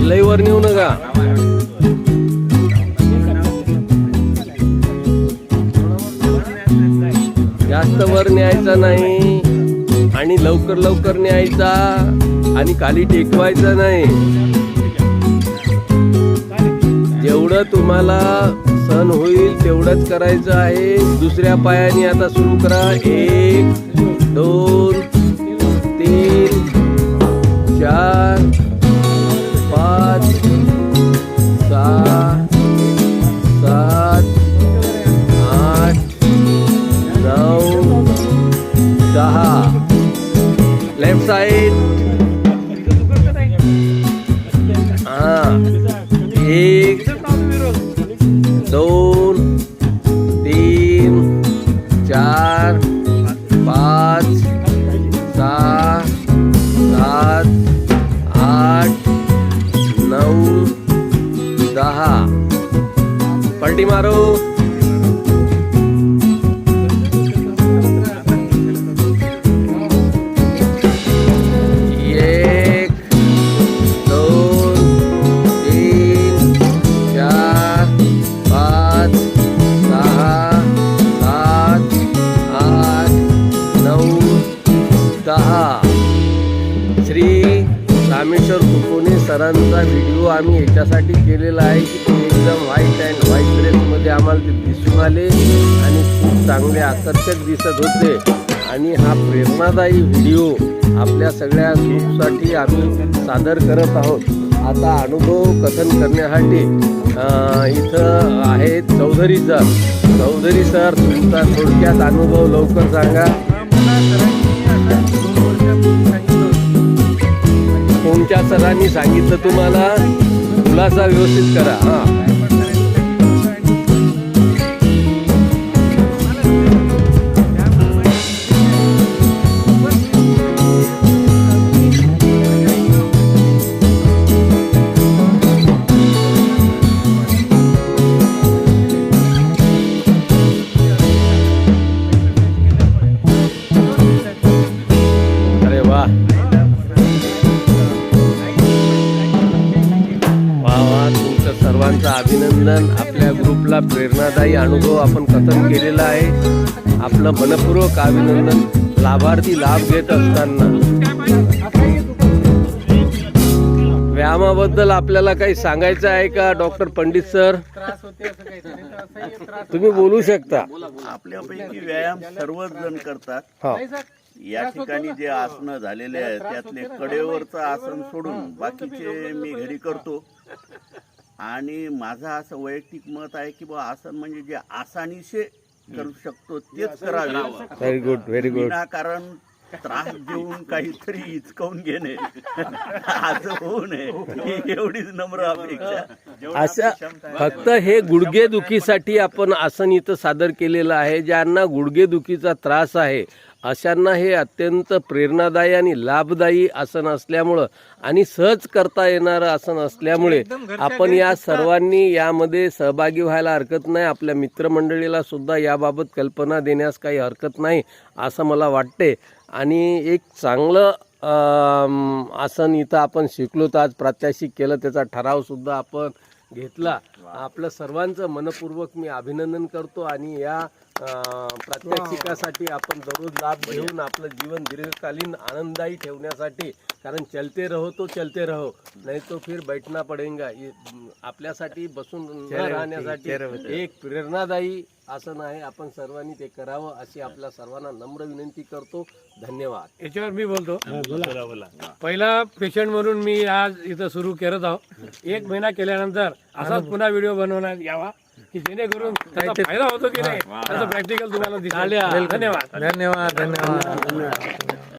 लई वर नेऊ नका. जास्त वर न्यायचा नाही आणि लवकर लवकर न्यायचा आणि खाली टेकवायचा नाही. जेवढं तुम्हाला सण होईल तेवढंच करायचं आहे. दुसऱ्या पायाने आता सुरू करा. एक दोन चार पाच सहा सात आठ नऊ दहा. लेफ्ट साइड हा. एक दोन पार्टी मारो. एक दोन तीन चार पाच सहा आठ नऊ श्री रामेश्वर कुकोने सरांचा व्हिडिओ आम्ही याच्यासाठी केलेला आहे की एकदम व्हाईट अँड व्हाईट ते आम्हाला ते दिसून आले आणि खूप चांगले आकर्षक दिसत होते. आणि हा प्रेरणादायी व्हिडिओ आपल्या सगळ्या ग्रुपसाठी आम्ही सादर करत आहोत. आता अनुभव कथन करण्यासाठी इथं आहेत चौधरी सर. चौधरी सर तुमचा थोडक्यात अनुभव लवकर सांगा. कोणत्या सरांनी सांगितलं तुम्हाला? खुलासा व्यवस्थित करा. हां. सर्वांचं अभिनंदन. आपल्या ग्रुपला प्रेरणादायी अनुभव आपण कथन केलेला आहे. आपलं मनपूर्वक अभिनंदन. लाभार्थी लाभ घेत असताना. व्यायामाबद्दल आपल्याला काही सांगायचं आहे का डॉक्टर पंडित सर? तुम्ही बोलू शकता. आपल्यापैकी व्यायाम सर्वच जण करतात. हा. या ठिकाणी जे आसनं झालेले आहेत त्यातले कडेवरचं आसन सोडून बाकीचे मी घरी करतो. आणि माझं असं वैयक्तिक मत आहे की बा आसन म्हणजे जे आसानीसे करू शकतो तेच करावे. व्हेरी गुड व्हेरी गुड विनाकारण त्रास देऊन काहीतरी हिचकावून घेणे. असं होऊ नये. ही एवढीच नम्र अपेक्षा. अशा फक्त हे गुडघेदुखीसाठी आपण आसन इथं सादर केलेलं आहे. ज्यांना गुडघेदुखीचा त्रास आहे अशांना हे अत्यंत प्रेरणादायी आणि लाभदायी आसन असल्यामुळं आणि सहज करता येणारं आसन असल्यामुळे आपण या सर्वांनी यामध्ये सहभागी व्हायला हरकत नाही. आपल्या मित्रमंडळीला सुद्धा याबाबत कल्पना देण्यास काही हरकत नाही असं मला वाटते. आणि एक चांगलं आसन इथं आपण शिकलो तर आज प्रात्याशिक केलं त्याचा ठराव सुद्धा आपण घेतला. आपलं सर्वांचं मनपूर्वक मी अभिनंदन करतो आणि या प्रात्यक्षिकासाठी आपण दररोज लाभ घेऊन आपलं जीवन दीर्घकालीन आनंददायी ठेवण्यासाठी कारण चलते रहो तो चलते रहो नाही तो फिर बैठना पडेगा. आपल्यासाठी बसून न राहण्यासाठी एक प्रेरणादायी आसन आहे. आपण सर्वांनी ते करावं अशी आपल्या सर्वांना नम्र विनंती करतो. धन्यवाद. याच्यावर मी बोलतो. पहिला पेशंट म्हणून मी आज इथं सुरू करत आहोत एक महिना केल्यानंतर असाच पुन्हा व्हिडिओ बनवण्यात यावा. की जेणेकरून त्याचा फायदा होतो की नाही त्याचं प्रॅक्टिकल तुम्हाला दिसेल. धन्यवाद. धन्यवाद. धन्यवाद.